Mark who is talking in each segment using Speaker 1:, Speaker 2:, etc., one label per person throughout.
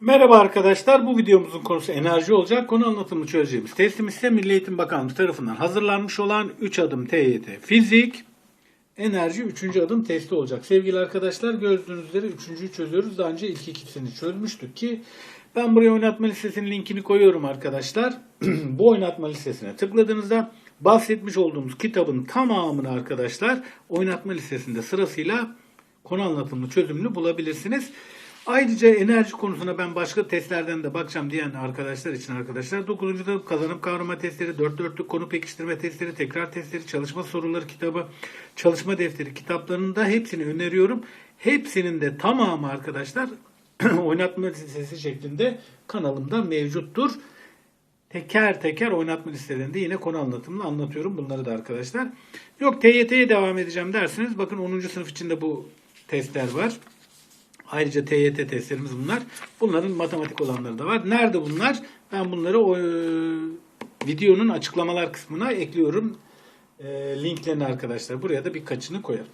Speaker 1: Merhaba arkadaşlar. Bu videomuzun konusu enerji olacak. Konu anlatımını çözeceğimiz testimiz ise Milli Eğitim Bakanlığı tarafından hazırlanmış olan 3 adım TYT Fizik Enerji 3. adım testi olacak. Sevgili arkadaşlar gördüğünüz üzere 3.'yü çözüyoruz. Daha önce ilk ikisini çözmüştük ki ben buraya oynatma listesinin linkini koyuyorum arkadaşlar. Bu oynatma listesine tıkladığınızda bahsetmiş olduğumuz kitabın tamamını arkadaşlar oynatma listesinde sırasıyla konu anlatımlı çözümlü bulabilirsiniz. Ayrıca enerji konusuna ben başka testlerden de bakacağım diyen arkadaşlar için arkadaşlar 9. da kazanım kavrama testleri, 4 dörtlük konu pekiştirme testleri, tekrar testleri, çalışma soruları kitabı, çalışma defteri kitaplarının da hepsini öneriyorum. Hepsinin de tamamı arkadaşlar oynatma listesi şeklinde kanalımda mevcuttur. Teker teker oynatma listelerinde yine konu anlatımını anlatıyorum bunları da arkadaşlar. Yok TYT'ye devam edeceğim derseniz bakın 10. sınıf içinde bu testler var. Ayrıca TYT testlerimiz bunlar. Bunların matematik olanları da var. Nerede bunlar? Ben bunları o, e, videonun açıklamalar kısmına ekliyorum. E, linklerini arkadaşlar. Buraya da birkaçını koyarım.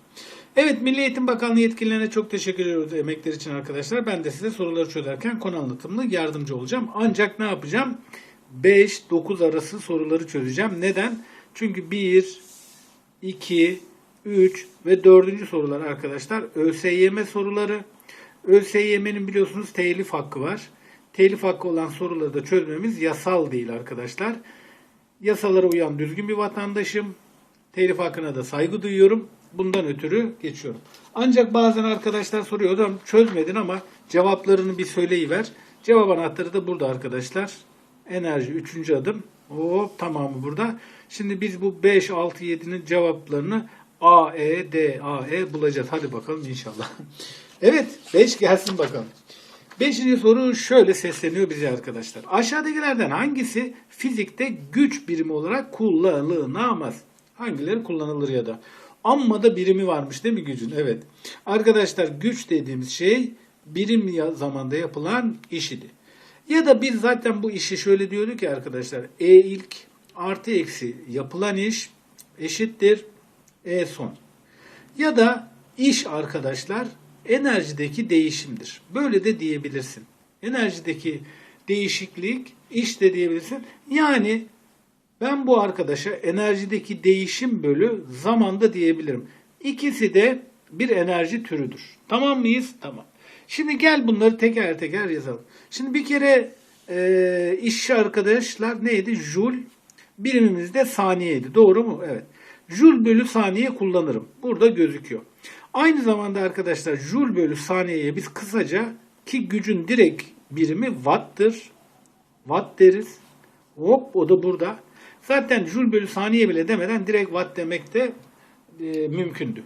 Speaker 1: Evet Milli Eğitim Bakanlığı yetkililerine çok teşekkür ediyoruz emekler için arkadaşlar. Ben de size soruları çözerken konu anlatımlı yardımcı olacağım. Ancak ne yapacağım? 5-9 arası soruları çözeceğim. Neden? Çünkü 1, 2, 3 ve 4. sorular arkadaşlar ÖSYM soruları. ÖSYM'nin biliyorsunuz telif hakkı var. Telif hakkı olan soruları da çözmemiz yasal değil arkadaşlar. Yasalara uyan düzgün bir vatandaşım. Telif hakkına da saygı duyuyorum. Bundan ötürü geçiyorum. Ancak bazen arkadaşlar soruyor hocam çözmedin ama cevaplarını bir söyleyiver. Cevap anahtarı da burada arkadaşlar. Enerji 3. adım. Hop tamamı burada. Şimdi biz bu 5, 6, 7'nin cevaplarını A, E, D, A, E bulacağız. Hadi bakalım inşallah. Evet 5 gelsin bakalım. Beşinci soru şöyle sesleniyor bize arkadaşlar. Aşağıdakilerden hangisi fizikte güç birimi olarak kullanılamaz? Hangileri kullanılır ya da? Amma da birimi varmış değil mi gücün? Evet. Arkadaşlar güç dediğimiz şey birim zamanda yapılan iş idi. Ya da biz zaten bu işi şöyle diyorduk ya arkadaşlar. E ilk artı eksi yapılan iş eşittir E son. Ya da iş arkadaşlar enerjideki değişimdir. Böyle de diyebilirsin. Enerjideki değişiklik iş de diyebilirsin. Yani ben bu arkadaşa enerjideki değişim bölü zamanda diyebilirim. İkisi de bir enerji türüdür. Tamam mıyız? Tamam. Şimdi gel bunları teker teker yazalım. Şimdi bir kere e, iş arkadaşlar neydi? Joule birimimiz de saniyeydi. Doğru mu? Evet. Joule bölü saniye kullanırım. Burada gözüküyor. Aynı zamanda arkadaşlar Joule bölü saniyeye biz kısaca ki gücün direkt birimi watt'tır. Watt deriz. Hop o da burada. Zaten Joule bölü saniye bile demeden direkt watt demek de e, mümkündü.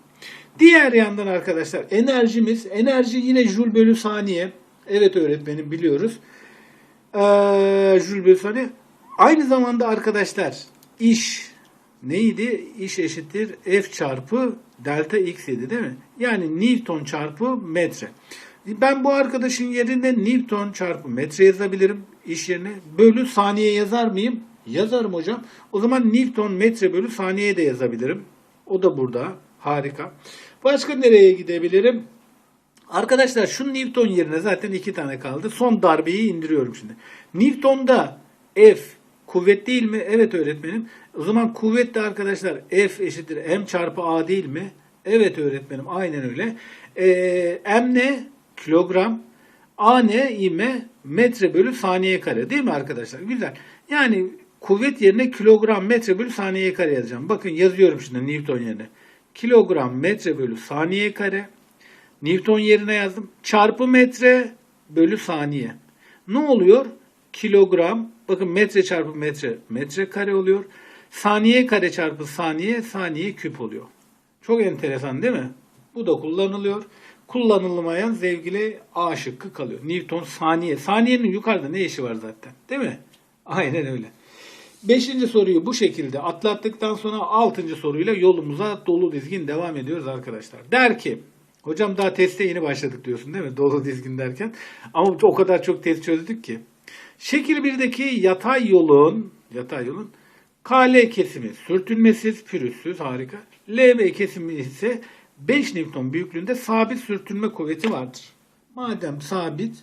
Speaker 1: Diğer yandan arkadaşlar enerjimiz, enerji yine Joule bölü saniye. Evet öğretmenim biliyoruz. Ee, Joule bölü saniye. Aynı zamanda arkadaşlar iş neydi? İş eşittir F çarpı delta x idi değil mi? Yani Newton çarpı metre. Ben bu arkadaşın yerine Newton çarpı metre yazabilirim iş yerine. Bölü saniye yazar mıyım? Yazarım hocam. O zaman Newton metre bölü saniye de yazabilirim. O da burada. Harika. Başka nereye gidebilirim? Arkadaşlar şu Newton yerine zaten iki tane kaldı. Son darbeyi indiriyorum şimdi. Newton'da F kuvvet değil mi? Evet öğretmenim. O zaman kuvvet de arkadaşlar F eşittir M çarpı A değil mi? Evet öğretmenim aynen öyle. Ee, M ne? Kilogram. A ne? İme metre bölü saniye kare değil mi arkadaşlar? Güzel. Yani kuvvet yerine kilogram metre bölü saniye kare yazacağım. Bakın yazıyorum şimdi Newton yerine. Kilogram metre bölü saniye kare. Newton yerine yazdım. Çarpı metre bölü saniye. Ne oluyor? Kilogram, bakın metre çarpı metre, metre kare oluyor. Saniye kare çarpı saniye, saniye küp oluyor. Çok enteresan değil mi? Bu da kullanılıyor. Kullanılmayan sevgili A şıkkı kalıyor. Newton saniye. Saniyenin yukarıda ne işi var zaten? Değil mi? Aynen öyle. Beşinci soruyu bu şekilde atlattıktan sonra altıncı soruyla yolumuza dolu dizgin devam ediyoruz arkadaşlar. Der ki hocam daha teste yeni başladık diyorsun değil mi? Dolu dizgin derken. Ama o kadar çok test çözdük ki. Şekil 1'deki yatay yolun yatay yolun KL kesimi sürtünmesiz, pürüzsüz harika. LB kesimi ise 5 Newton büyüklüğünde sabit sürtünme kuvveti vardır. Madem sabit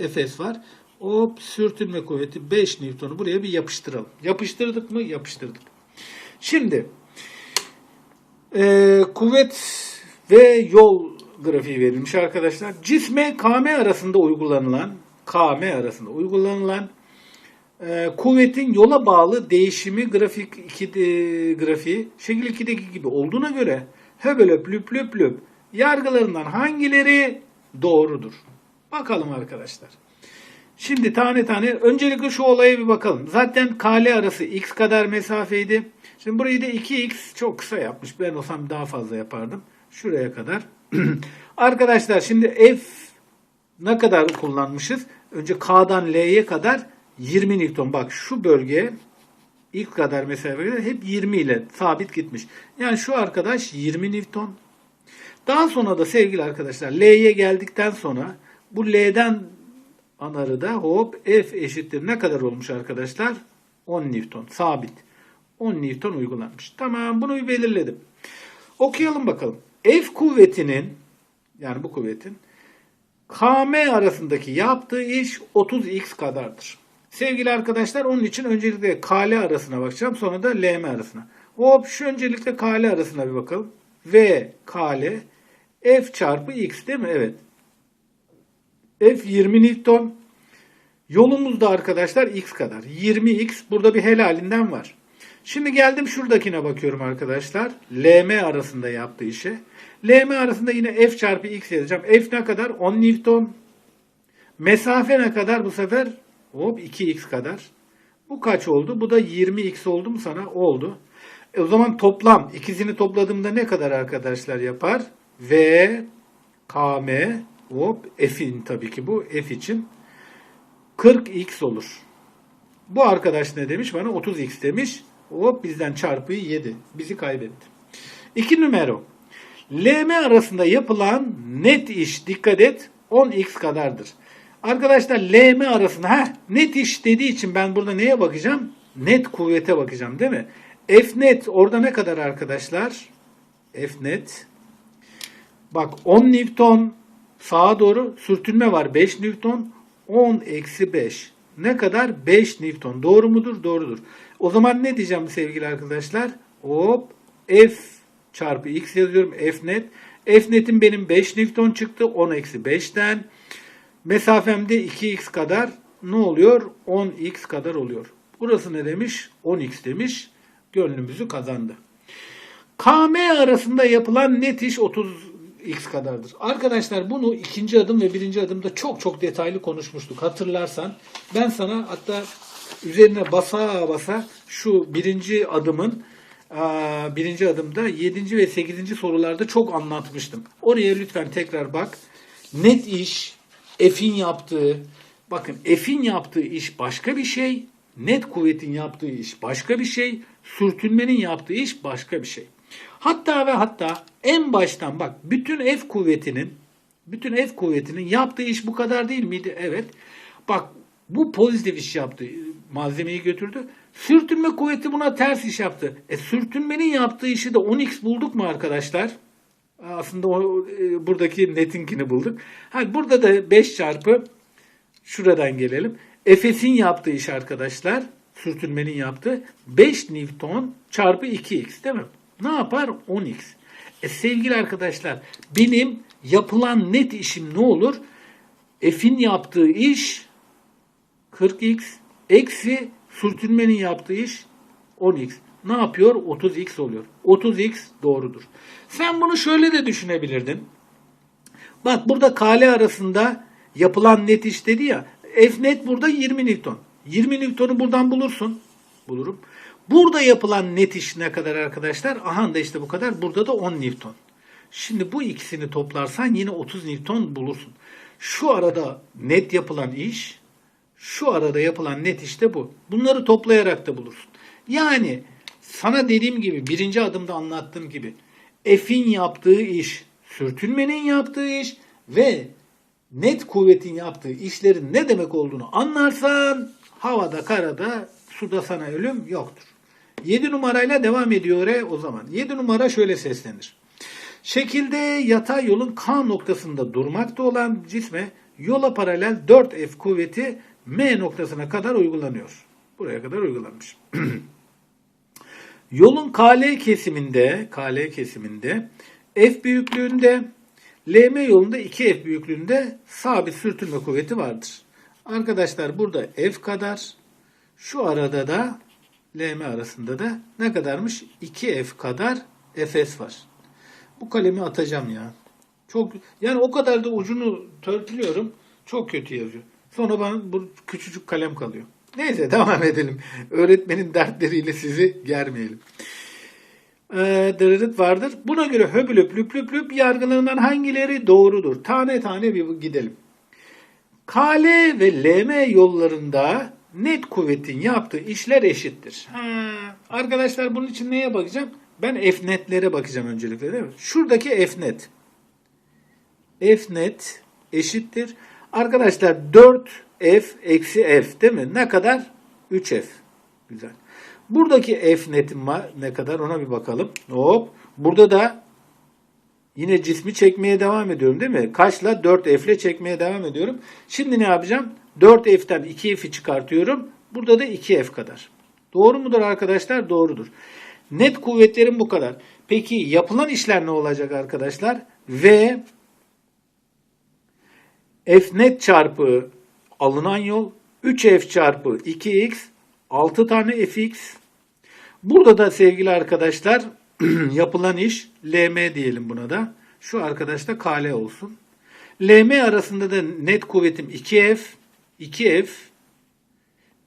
Speaker 1: Efes var. Hop sürtünme kuvveti 5 Newton'u buraya bir yapıştıralım. Yapıştırdık mı? Yapıştırdık. Şimdi e, kuvvet ve yol grafiği verilmiş arkadaşlar. Cisme KM arasında uygulanan KM arasında uygulanan e, kuvvetin yola bağlı değişimi grafik 2 grafiği şekil 2'deki gibi olduğuna göre höbelöp lüp lüp lüp yargılarından hangileri doğrudur? Bakalım arkadaşlar. Şimdi tane tane öncelikle şu olaya bir bakalım. Zaten KL arası x kadar mesafeydi. Şimdi burayı da 2x çok kısa yapmış. Ben olsam daha fazla yapardım. Şuraya kadar. Arkadaşlar şimdi f ne kadar kullanmışız? Önce K'dan L'ye kadar 20 Newton. Bak şu bölge ilk kadar mesafede hep 20 ile sabit gitmiş. Yani şu arkadaş 20 Newton. Daha sonra da sevgili arkadaşlar L'ye geldikten sonra bu L'den anarı da hop F eşittir ne kadar olmuş arkadaşlar? 10 Newton sabit. 10 Newton uygulanmış. Tamam bunu bir belirledim. Okuyalım bakalım. F kuvvetinin yani bu kuvvetin KM arasındaki yaptığı iş 30x kadardır. Sevgili arkadaşlar onun için öncelikle KL arasına bakacağım sonra da LM arasına. Hop şu öncelikle KL arasına bir bakalım. V KL F çarpı X değil mi? Evet. F 20 Newton. Yolumuz da arkadaşlar X kadar. 20X burada bir helalinden var. Şimdi geldim şuradakine bakıyorum arkadaşlar. LM arasında yaptığı işe. LM arasında yine F çarpı X yazacağım. F ne kadar? 10 Newton. Mesafe ne kadar bu sefer? Hop 2X kadar. Bu kaç oldu? Bu da 20X oldu mu sana? Oldu. E o zaman toplam ikisini topladığımda ne kadar arkadaşlar yapar? V KM hop F'in tabii ki bu F için 40X olur. Bu arkadaş ne demiş? Bana 30X demiş. Hop bizden çarpıyı yedi. Bizi kaybetti. İki numara. LM arasında yapılan net iş dikkat et 10x kadardır. Arkadaşlar LM arasında ha net iş dediği için ben burada neye bakacağım? Net kuvvete bakacağım değil mi? F net orada ne kadar arkadaşlar? F net. Bak 10 Newton sağa doğru sürtünme var 5 Newton 10 eksi 5. Ne kadar? 5 Newton. Doğru mudur? Doğrudur. O zaman ne diyeceğim sevgili arkadaşlar? Hop F çarpı X yazıyorum. F net. F netim benim 5 Newton çıktı. 10 eksi 5'ten. Mesafemde 2X kadar ne oluyor? 10X kadar oluyor. Burası ne demiş? 10X demiş. Gönlümüzü kazandı. KM arasında yapılan net iş 30x kadardır. Arkadaşlar bunu ikinci adım ve birinci adımda çok çok detaylı konuşmuştuk. Hatırlarsan ben sana hatta üzerine basa basa şu birinci adımın birinci adımda 7. ve 8. sorularda çok anlatmıştım. Oraya lütfen tekrar bak. Net iş, F'in yaptığı, bakın F'in yaptığı iş başka bir şey, net kuvvetin yaptığı iş başka bir şey, sürtünmenin yaptığı iş başka bir şey. Hatta ve hatta en baştan bak bütün F kuvvetinin bütün F kuvvetinin yaptığı iş bu kadar değil miydi? Evet. Bak bu pozitif iş yaptı. Malzemeyi götürdü. Sürtünme kuvveti buna ters iş yaptı. E sürtünmenin yaptığı işi de 10x bulduk mu arkadaşlar? Aslında o, e, buradaki netinkini bulduk. Ha, burada da 5 çarpı şuradan gelelim. Efes'in yaptığı iş arkadaşlar sürtünmenin yaptığı 5 Newton çarpı 2x değil mi? Ne yapar? 10x. E sevgili arkadaşlar benim yapılan net işim ne olur? F'in yaptığı iş 40x eksi sürtünmenin yaptığı iş 10x. Ne yapıyor? 30x oluyor. 30x doğrudur. Sen bunu şöyle de düşünebilirdin. Bak burada KL arasında yapılan net iş dedi ya. F net burada 20 Newton. 20 Newton'u buradan bulursun. Bulurum. Burada yapılan net iş ne kadar arkadaşlar? Aha da işte bu kadar. Burada da 10 Newton. Şimdi bu ikisini toplarsan yine 30 Newton bulursun. Şu arada net yapılan iş, şu arada yapılan net iş de bu. Bunları toplayarak da bulursun. Yani sana dediğim gibi birinci adımda anlattığım gibi F'in yaptığı iş, sürtünmenin yaptığı iş ve net kuvvetin yaptığı işlerin ne demek olduğunu anlarsan havada, karada, suda sana ölüm yoktur. 7 numarayla devam ediyor e o zaman. 7 numara şöyle seslenir. Şekilde yatay yolun K noktasında durmakta olan cisme yola paralel 4F kuvveti M noktasına kadar uygulanıyor. Buraya kadar uygulanmış. Yolun KL kesiminde, KL kesiminde F büyüklüğünde, LM yolunda 2F büyüklüğünde sabit sürtünme kuvveti vardır. Arkadaşlar burada F kadar, şu arada da LM arasında da ne kadarmış? 2F kadar Fs var. Bu kalemi atacağım ya. Çok yani o kadar da ucunu törpülüyorum. Çok kötü yazıyor. Sonra bana bu küçücük kalem kalıyor. Neyse devam edelim. Öğretmenin dertleriyle sizi germeyelim. Ee, vardır. Buna göre höbülüp lüp lüp lüp yargılarından hangileri doğrudur? Tane tane bir gidelim. KL ve LM yollarında net kuvvetin yaptığı işler eşittir. Ha, arkadaşlar bunun için neye bakacağım? Ben F netlere bakacağım öncelikle değil mi? Şuradaki F net. F net eşittir. Arkadaşlar 4F eksi F değil mi? Ne kadar? 3F. Güzel. Buradaki F netim var. Ne kadar? Ona bir bakalım. Hop. Burada da Yine cismi çekmeye devam ediyorum değil mi? Kaçla? 4F ile çekmeye devam ediyorum. Şimdi ne yapacağım? 4F'ten 2F'i çıkartıyorum. Burada da 2F kadar. Doğru mudur arkadaşlar? Doğrudur. Net kuvvetlerim bu kadar. Peki yapılan işler ne olacak arkadaşlar? V F net çarpı alınan yol 3F çarpı 2X 6 tane Fx Burada da sevgili arkadaşlar yapılan iş LM diyelim buna da. Şu arkadaş da KL olsun. LM arasında da net kuvvetim 2F. 2F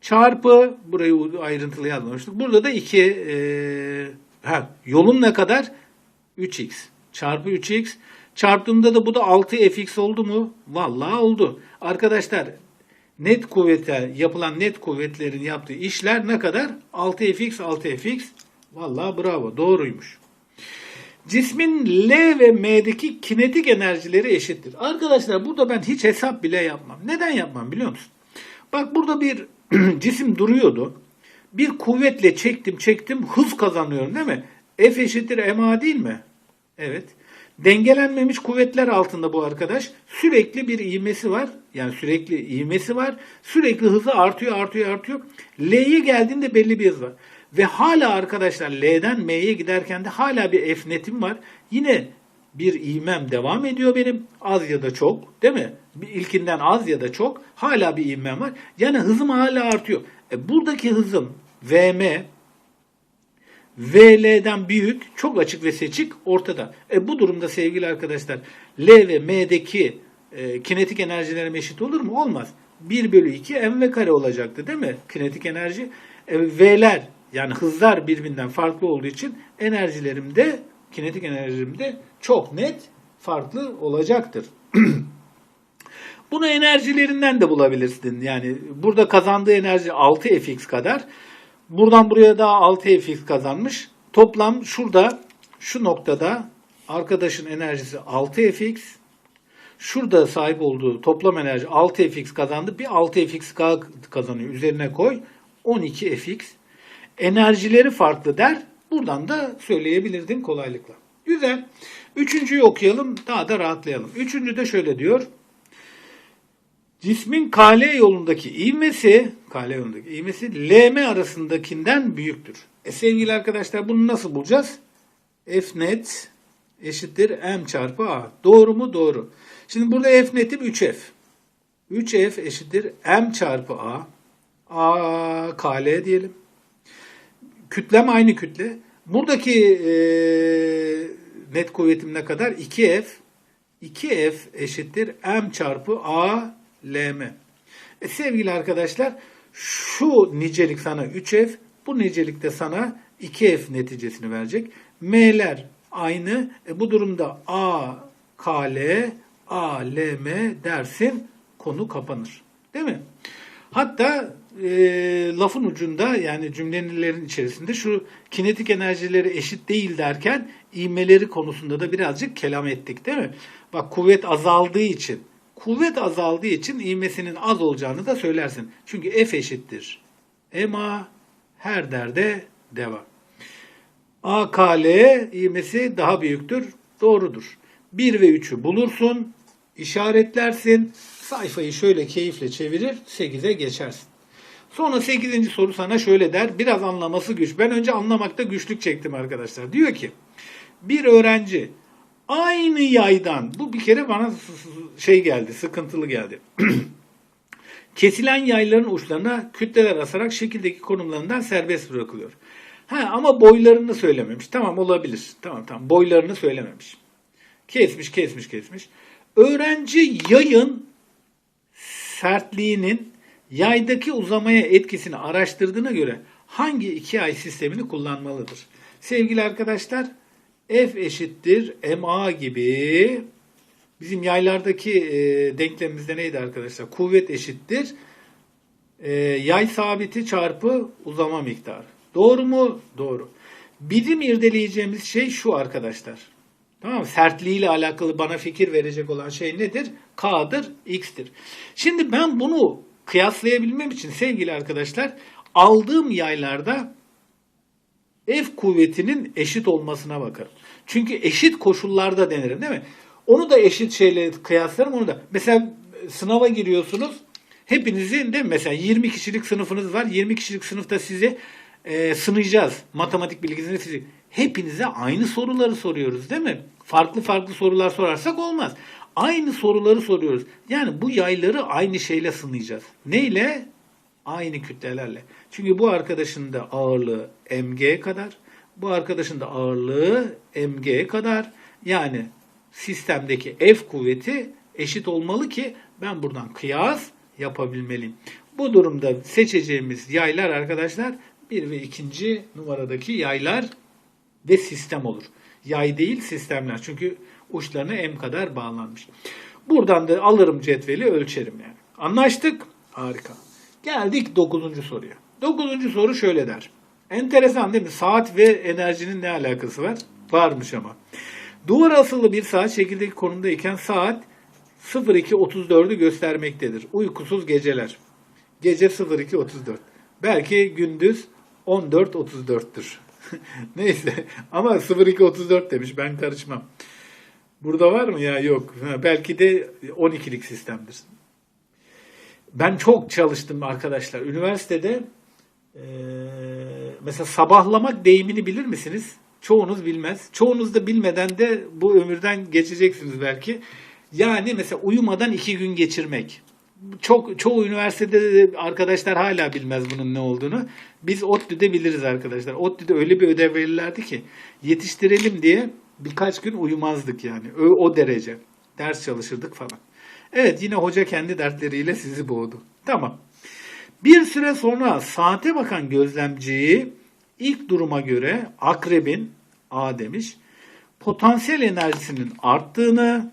Speaker 1: çarpı burayı ayrıntılı yazmamıştık. Burada da 2 e, ha, yolun ne kadar? 3x çarpı 3x çarptığımda da bu da 6fx oldu mu? Vallahi oldu. Arkadaşlar net kuvvete yapılan net kuvvetlerin yaptığı işler ne kadar? 6fx 6fx. Vallahi bravo doğruymuş. Cismin L ve M'deki kinetik enerjileri eşittir. Arkadaşlar burada ben hiç hesap bile yapmam. Neden yapmam biliyor musun? Bak burada bir cisim duruyordu. Bir kuvvetle çektim çektim hız kazanıyorum değil mi? F eşittir ma değil mi? Evet. Dengelenmemiş kuvvetler altında bu arkadaş sürekli bir ivmesi var. Yani sürekli ivmesi var. Sürekli hızı artıyor artıyor artıyor. L'ye geldiğinde belli bir hız var. Ve hala arkadaşlar L'den M'ye giderken de hala bir F netim var. Yine bir ivmem devam ediyor benim. Az ya da çok değil mi? Bir ilkinden az ya da çok hala bir ivmem var. Yani hızım hala artıyor. E buradaki hızım VM VL'den büyük, çok açık ve seçik ortada. E bu durumda sevgili arkadaşlar L ve M'deki e, kinetik enerjilerim eşit olur mu? Olmaz. 1 bölü 2 mv kare olacaktı değil mi? Kinetik enerji. E, V'ler yani hızlar birbirinden farklı olduğu için enerjilerim de kinetik enerjim de çok net farklı olacaktır. Bunu enerjilerinden de bulabilirsin. Yani burada kazandığı enerji 6fx kadar. Buradan buraya daha 6fx kazanmış. Toplam şurada şu noktada arkadaşın enerjisi 6fx. Şurada sahip olduğu toplam enerji 6fx kazandı. Bir 6fx kazanıyor. Üzerine koy. 12fx. Enerjileri farklı der. Buradan da söyleyebilirdin kolaylıkla. Güzel. Üçüncüyü okuyalım. Daha da rahatlayalım. Üçüncü de şöyle diyor. Cismin KL yolundaki ivmesi, KL yolundaki ivmesi LM arasındakinden büyüktür. E sevgili arkadaşlar bunu nasıl bulacağız? F net eşittir M çarpı A. Doğru mu? Doğru. Şimdi burada F netim 3F. 3F eşittir M çarpı A. A KL diyelim. Kütlem aynı kütle. Buradaki e, net kuvvetim ne kadar? 2F. 2F eşittir M çarpı A LM. E, sevgili arkadaşlar şu nicelik sana 3F, bu nicelik de sana 2F neticesini verecek. M'ler aynı. E, bu durumda A, KL, A, LM dersin konu kapanır. Değil mi? Hatta e, lafın ucunda yani cümlelerin içerisinde şu kinetik enerjileri eşit değil derken ivmeleri konusunda da birazcık kelam ettik değil mi? Bak kuvvet azaldığı için kuvvet azaldığı için ivmesinin az olacağını da söylersin. Çünkü F eşittir. MA her derde deva. AKL ivmesi daha büyüktür. Doğrudur. 1 ve 3'ü bulursun, işaretlersin. Sayfayı şöyle keyifle çevirir 8'e geçersin. Sonra 8. soru sana şöyle der. Biraz anlaması güç. Ben önce anlamakta güçlük çektim arkadaşlar. Diyor ki bir öğrenci aynı yaydan bu bir kere bana şey geldi sıkıntılı geldi. Kesilen yayların uçlarına kütleler asarak şekildeki konumlarından serbest bırakılıyor. Ha ama boylarını söylememiş. Tamam olabilir. Tamam tamam boylarını söylememiş. Kesmiş kesmiş kesmiş. Öğrenci yayın sertliğinin yaydaki uzamaya etkisini araştırdığına göre hangi iki ay sistemini kullanmalıdır? Sevgili arkadaşlar F eşittir MA gibi bizim yaylardaki e, denklemimizde neydi arkadaşlar? Kuvvet eşittir e, yay sabiti çarpı uzama miktarı. Doğru mu? Doğru. Bizim irdeleyeceğimiz şey şu arkadaşlar. Tamam mı? Sertliğiyle alakalı bana fikir verecek olan şey nedir? K'dır, X'tir. Şimdi ben bunu kıyaslayabilmem için sevgili arkadaşlar aldığım yaylarda F kuvvetinin eşit olmasına bakarım. Çünkü eşit koşullarda denerim değil mi? Onu da eşit şeyle kıyaslarım onu da. Mesela sınava giriyorsunuz. Hepinizin değil mi? Mesela 20 kişilik sınıfınız var. 20 kişilik sınıfta sizi e, sınayacağız. Matematik bilginizi fizik. Hepinize aynı soruları soruyoruz değil mi? Farklı farklı sorular sorarsak olmaz. Aynı soruları soruyoruz. Yani bu yayları aynı şeyle sınayacağız. Neyle? Aynı kütlelerle. Çünkü bu arkadaşın da ağırlığı mg kadar, bu arkadaşın da ağırlığı mg kadar. Yani sistemdeki F kuvveti eşit olmalı ki ben buradan kıyas yapabilmeliyim. Bu durumda seçeceğimiz yaylar arkadaşlar bir ve ikinci numaradaki yaylar ve sistem olur. Yay değil sistemler. Çünkü uçlarına M kadar bağlanmış. Buradan da alırım cetveli ölçerim yani. Anlaştık? Harika. Geldik 9. soruya. 9. soru şöyle der. Enteresan değil mi? Saat ve enerjinin ne alakası var? Varmış ama. Duvar asılı bir saat şekildeki konumdayken saat 02.34'ü göstermektedir. Uykusuz geceler. Gece 02.34. Belki gündüz 14.34'tür. Neyse ama 02.34 demiş ben karışmam. Burada var mı ya? Yok. Belki de 12'lik sistemdir. Ben çok çalıştım arkadaşlar. Üniversitede eee, mesela sabahlamak deyimini bilir misiniz? Çoğunuz bilmez. Çoğunuz da bilmeden de bu ömürden geçeceksiniz belki. Yani mesela uyumadan iki gün geçirmek. Çok çoğu üniversitede de arkadaşlar hala bilmez bunun ne olduğunu. Biz ODTÜ'de biliriz arkadaşlar. ODTÜ'de öyle bir ödev verirlerdi ki yetiştirelim diye birkaç gün uyumazdık yani. O, o derece. Ders çalışırdık falan. Evet yine hoca kendi dertleriyle sizi boğdu. Tamam. Bir süre sonra saate bakan gözlemciyi ilk duruma göre akrebin A demiş potansiyel enerjisinin arttığını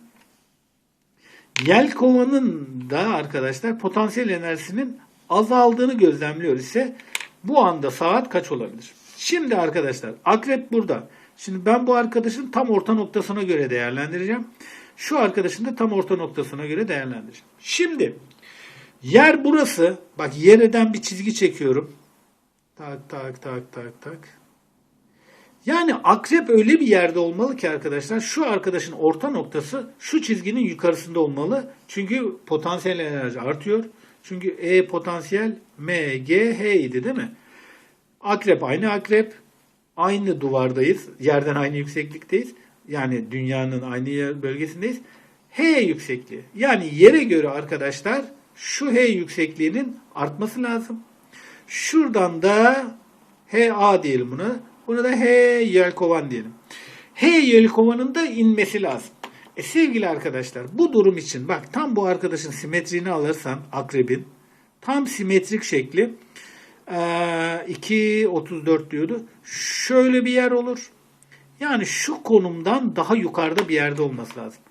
Speaker 1: Yelkova'nın da arkadaşlar potansiyel enerjisinin azaldığını gözlemliyor ise bu anda saat kaç olabilir? Şimdi arkadaşlar akrep burada. Şimdi ben bu arkadaşın tam orta noktasına göre değerlendireceğim. Şu arkadaşın da tam orta noktasına göre değerlendireceğim. Şimdi yer burası. Bak yerden bir çizgi çekiyorum. Tak tak tak tak tak. Yani akrep öyle bir yerde olmalı ki arkadaşlar şu arkadaşın orta noktası şu çizginin yukarısında olmalı. Çünkü potansiyel enerji artıyor. Çünkü E potansiyel M, G, H idi değil mi? Akrep aynı akrep. Aynı duvardayız. Yerden aynı yükseklikteyiz. Yani dünyanın aynı yer bölgesindeyiz. H yüksekliği. Yani yere göre arkadaşlar şu H yüksekliğinin artması lazım. Şuradan da HA diyelim buna. Buna da H yelkovan diyelim. H yelkovanın da inmesi lazım. E sevgili arkadaşlar bu durum için bak tam bu arkadaşın simetriğini alırsan akrebin tam simetrik şekli 2.34 diyordu. Şöyle bir yer olur. Yani şu konumdan daha yukarıda bir yerde olması lazım.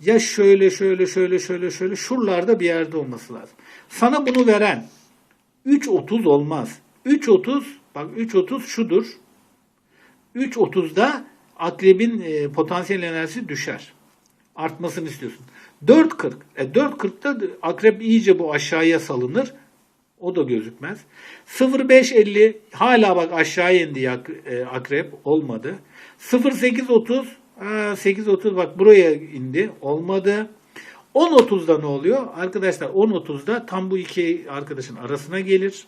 Speaker 1: Ya şöyle şöyle şöyle şöyle şöyle şuralarda bir yerde olması lazım. Sana bunu veren 3.30 olmaz. 3.30 bak 3.30 şudur. 3.30'da akrebin e, potansiyel enerjisi düşer. Artmasını istiyorsun. 4.40. E 4.40'da akrep iyice bu aşağıya salınır. O da gözükmez. 0.550 hala bak aşağıya indi e, akrep olmadı. 0.830 ha, 8.30 bak buraya indi olmadı. 10-30'da ne oluyor? Arkadaşlar 10-30'da tam bu iki arkadaşın arasına gelir.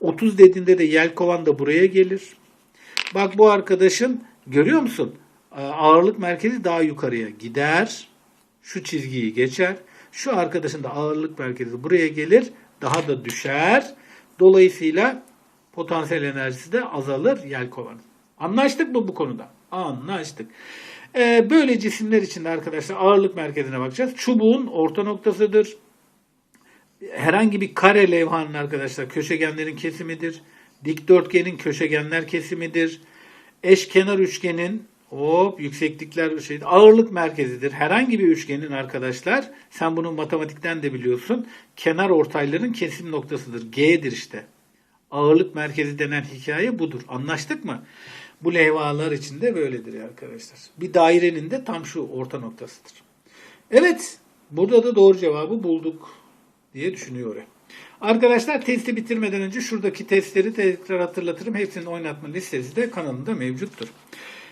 Speaker 1: 30 dediğinde de yelkovan da buraya gelir. Bak bu arkadaşın görüyor musun? Ağırlık merkezi daha yukarıya gider. Şu çizgiyi geçer. Şu arkadaşın da ağırlık merkezi buraya gelir. Daha da düşer. Dolayısıyla potansiyel enerjisi de azalır yelkovanın. Anlaştık mı bu konuda? Anlaştık. Ee, böyle cisimler için de arkadaşlar ağırlık merkezine bakacağız. Çubuğun orta noktasıdır herhangi bir kare levhanın arkadaşlar köşegenlerin kesimidir. Dikdörtgenin köşegenler kesimidir. Eşkenar üçgenin hop yükseklikler şey, ağırlık merkezidir. Herhangi bir üçgenin arkadaşlar sen bunu matematikten de biliyorsun. Kenar ortayların kesim noktasıdır. G'dir işte. Ağırlık merkezi denen hikaye budur. Anlaştık mı? Bu levhalar için de böyledir arkadaşlar. Bir dairenin de tam şu orta noktasıdır. Evet, burada da doğru cevabı bulduk diye düşünüyorum. Arkadaşlar testi bitirmeden önce şuradaki testleri tekrar hatırlatırım. Hepsinin oynatma listesi de kanalımda mevcuttur.